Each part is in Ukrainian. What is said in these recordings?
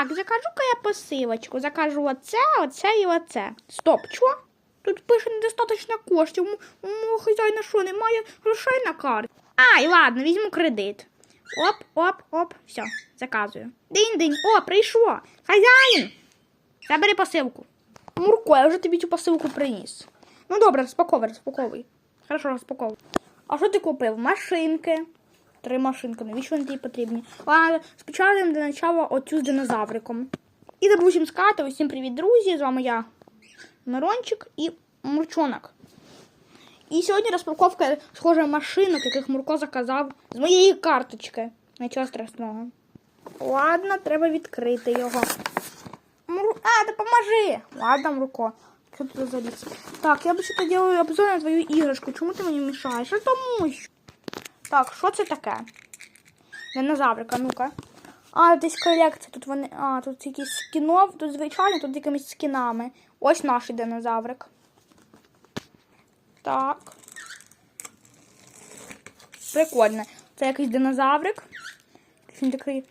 Так, закажу-ка я посилочку. Закажу оце, оце і оце. Стоп, чо? Тут пише недостаточно коштів. У м- у хазяїна що, немає грошей на карті? Ай, ладно, візьму кредит. Оп, оп, оп, все, заказую. Динь-динь, о, прийшло. Хазяїн! Забери посилку. Мурко, я вже тобі цю посилку приніс. Ну добре, розпаковуй, розпаковуй. Хорошо, розпаковуй. А що ти купив? Машинки. Три машинки, навіщо вони тобі потрібні? А спочатку для начала оцю з динозавриком. І допустим, скати. Усім привіт, друзі! З вами я, Мирончик і Мурчонок. І сьогодні розпаковка схожа машинок, яких Мурко заказав з моєї карточки. Нічого страшного. Ладно, треба відкрити його. Мур... А, допоможи! Ладно, Мурко. Що тут заліз? Так, я вообще-то делаю обзор на твою іграшку. Чому ти мені мішаєш? А тому що. Так, що це таке? Динозаврика, ну-ка. А, десь колекція. Тут вони. А, тут якісь скінов, тут звичайно, тут якимись скінами. Ось наш динозаврик. Так. Прикольно. Це якийсь динозаврик. Він такий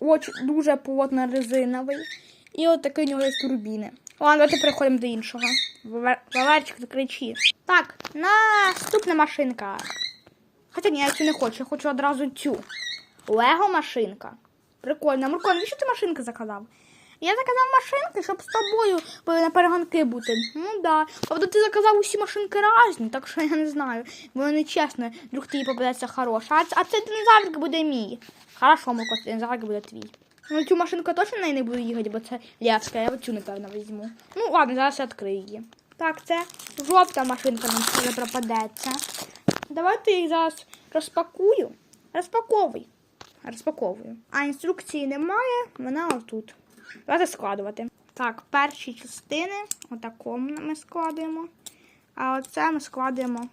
очень дуже плотно резиновий. І от такий у нього є турбіни. Ладно, давайте переходимо до іншого. Валер- Валерчик, закричи. Так, наступна машинка. Хоча ні, я цю не хочу, я хочу одразу цю. Лего машинка. Прикольно. Мурко, навіщо ти машинки заказав? Я заказав машинки, щоб з тобою на перегонки бути. Ну да. Правда, ти заказав усі машинки різні, так що я не знаю. Бо не чесно, вдруг тобі попадеться хороша. А, а цей динозаврик буде мій. Хорошо, Мурко, динозаврик буде твій. Ну, цю машинку точно не буду їхати, бо це левська, я оцю, напевно, візьму. Ну, ладно, зараз я відкрию її. Так, це жовта машинка нам пропадеться. Давайте їх зараз розпакую. Розпаковуй. Розпаковую. А інструкції немає, вона отут. Давайте складувати. Так, перші частини отакому ми складуємо. А оце ми складуємо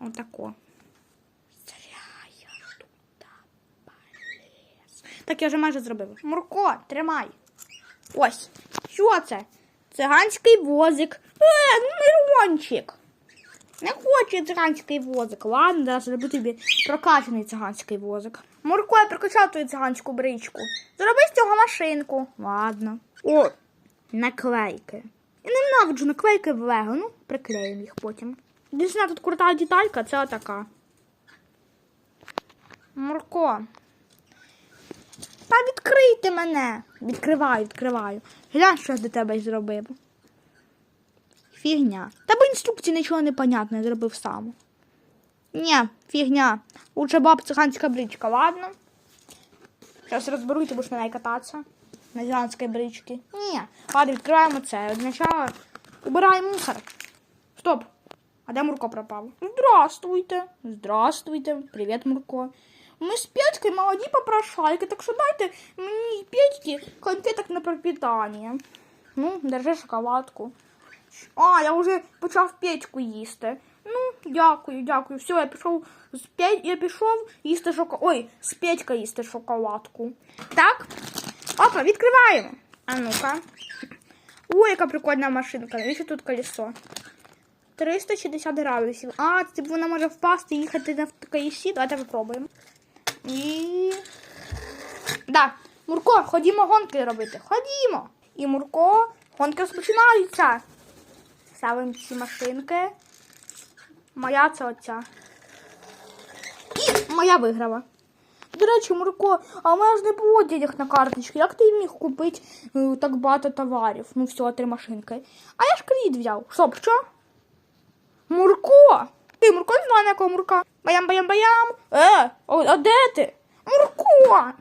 отако. Я. Так, я вже майже зробила. Мурко, тримай. Ось. Що це? Циганський возик. Е, ну Мирончик. Не хочу я циганський возик. Ладно, зараз зроблю тобі прокачаний циганський возик. Мурко, я прокачав твою циганську бричку. Зроби з цього машинку. Ладно. О, наклейки. Я ненавиджу наклейки в Лего. Ну, приклеїмо їх потім. Дійсно, тут крута деталька, це отака. Мурко. Та відкрийте мене. Відкриваю, відкриваю. Глянь, що я до тебе зробив. Фігня. Та бо інструкції нічого не понятно, я зробив сам. Ні, фігня. Лучше баб циганська бричка, ладно? Зараз розберу, ти будеш на неї кататися. На циганській бричці. Ні. Ладно, відкриваємо це. Спочатку убираємо мусор. Стоп. А де Мурко пропав? Здравствуйте. Здравствуйте. Привіт, Мурко. Ми з Петькою молоді попрошайки, так що дайте мені і конфеток на пропитання. Ну, держи шоколадку. А, я вже почав печку їсти. Ну, дякую, дякую. Все, я пішов з п'ять, я пішов їсти шоко... Ой, з Петька їсти шоколадку. Так? Опа, відкриваємо. А ну-ка. Ой, яка прикольна машинка. Навіщо тут колесо? 360 градусів. А, це вона може впасти і їхати на колесі. Давайте попробуємо. І. Да. Мурко, ходімо гонки робити. Ходімо. І Мурко, гонки розпочинаються. Ставимо ці машинки. Моя це оця. І моя виграла. До речі, Мурко, а у мене ж не було денег на карточку. Як ти міг купити е, так багато товарів? Ну, всього три машинки. А я ж кредит взяв. Стоп, що? Мурко! Ти Мурко не знає, на якого Мурка. Баям, баям, баям. Е, а де ти? Мурко!